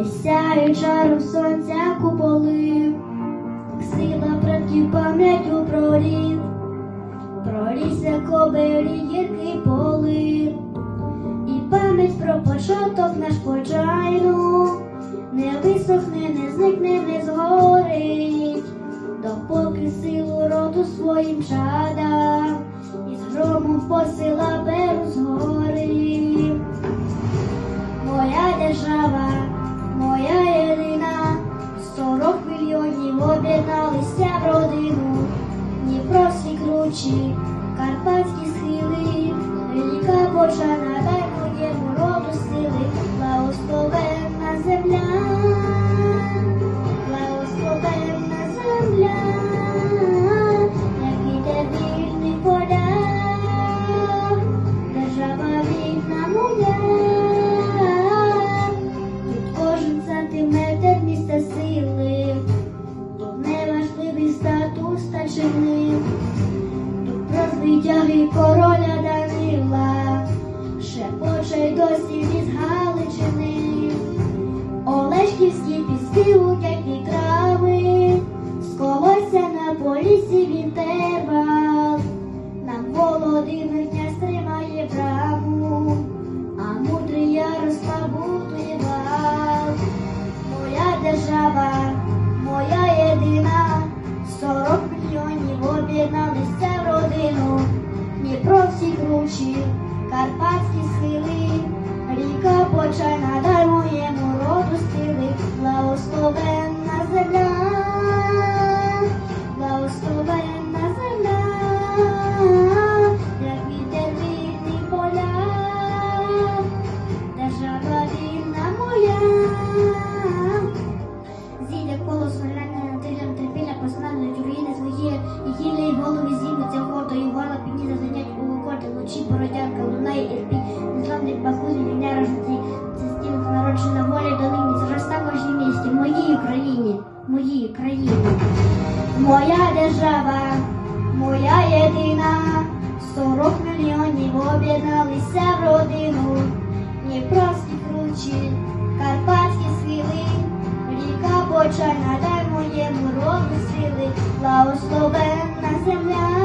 де сяють жаром сонця куполи, сила предків пам'яттю про рід, про ліс, як гірки поли, і пам'ять про початок наш почайну, не висохне, не зникне, не згорить, допоки силу роду своїм чадам, і з громом посила беру згори. Моя держава, об'єдналися в родину, Дніпровські кручі, карпатські схили, ріка Божана, неважливий статус старшини, тут про звитяги короля Данила, ще й досі від Галичини, Олешківські піски об'єдналися в родину, Дніпровські кручі, карпатські схили, ріка почайна, бородянка лунає і рпі, незламний бахуз, війня рожниці, це стіл народжена воля долині, зросла в кожній місті, моїй Україні, моїй країні. Моя держава, моя єдина, сорок мільйонів об'єдналися в родину, Дніпровські кручі, карпатські схили, ріка почайна, дай моєму роду сили, благословенна земля,